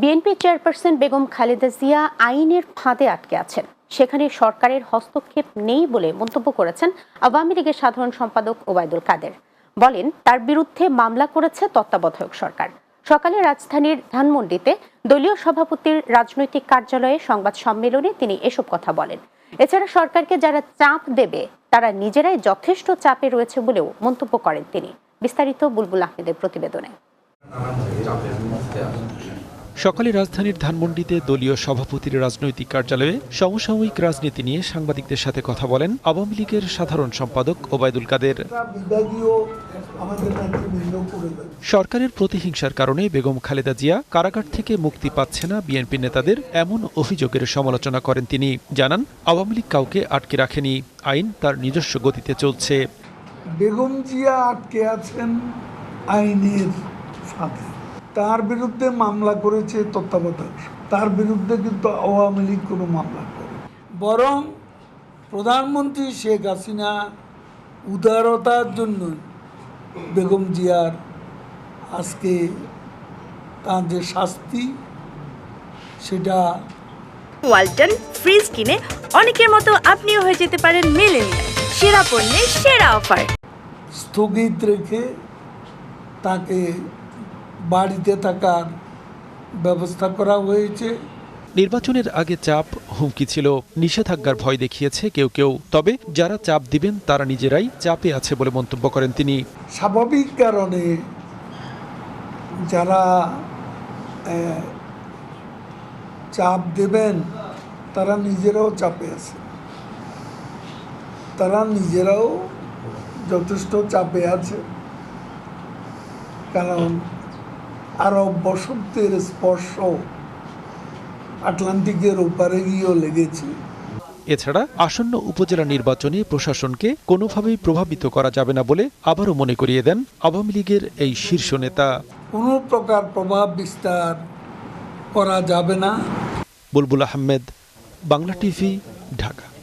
BNP chairperson Begum Khaleda Zia আইনের ফাঁদে আটকে আছেন। সেখানে সরকারের হস্তক্ষেপ নেই বলে মন্তব্য করেছেন আওয়ামী লীগের সাধারণ সম্পাদক ওবায়দুল কাদের। বলেন, তার বিরুদ্ধে মামলা করেছে তত্ত্বাবধায়ক সরকার। সকালে রাজধানীর ধানমন্ডিতে দলীয় সভাপতির রাজনৈতিক কার্যালয়ে সংবাদ সম্মেলনে তিনি এসব কথা বলেন। এছাড়া সরকারকে যারা চাপ দেবে, তারা নিজেরাই যথেষ্ট চাপে রয়েছে বলেও মন্তব্য করেন তিনি। বিস্তারিত বুলবুল আহমেদের প্রতিবেদনে। সকালে রাজধানীর ধানমন্ডিতে দলীয় সভাপতির রাজনৈতিক কার্যালয়ে সমসাময়িক রাজনীতি নিয়ে সাংবাদিকদের সাথে কথা বলেন আওয়ামী লীগের সাধারণ সম্পাদক ওবায়দুল কাদের। সরকারের প্রতিহিংসার কারণে বেগম খালেদা জিয়া কারাগার থেকে মুক্তি পাচ্ছে না বিএনপি নেতাদের এমন অভিযোগের সমালোচনা করেন তিনি। জানান, আওয়ামী লীগ কাউকে আটকে রাখেনি, আইন তার নিজস্ব গতিতে চলছে। বেগম জিয়া আটকে আছেন আইনের ফাঁদে তার বিরুদ্ধে মামলা করেছে তত্ত্বাবধায়ক। তার বিরুদ্ধে কিন্তু আওয়ামী লীগ কোনো মামলা করে। বরং প্রধানমন্ত্রী শেখ হাসিনা উদারতার জন্য বেগম জিয়ার আজকে তার যে শাস্তি সেটা ওয়ালটন ফ্রিজ কিনে অনেকের মতো আপনিও হয়ে যেতে পারেন মিলেনিয়াল। সেরা পণ্যের সেরা অফার। স্থগিত রেখে তাকে বাড়িতে থাকার ব্যবস্থা করা হয়েছে। নির্বাচনের আগে চাপ হুমকি ছিল নিষেধাজ্ঞার ভয় দেখিয়েছে কেউ কেউ। তবে যারা চাপ দিবেন তারা নিজেরাই চাপে আছে বলে মন্তব্য করেন তিনি। স্বাভাবিক কারণে যারা চাপ দেবেন তারা নিজেরাও চাপে আছে। তারা নিজেরাও যথেষ্ট চাপে আছে। কারণ আরব বসন্তের স্পর্শ আটলান্টিকের ওপারে গিয়েও লেগেছে। এছাড়া আসন্ন উপজেলা নির্বাচনে প্রশাসনকে কোনোভাবেই প্রভাবিত করা যাবে না বলে আবারও মনে করিয়ে দেন আওয়ামী লীগের এই শীর্ষ নেতা। কোনো প্রকার প্রভাব বিস্তার করা যাবে না। বুলবুল আহমেদ বাংলা টিভি ঢাকা।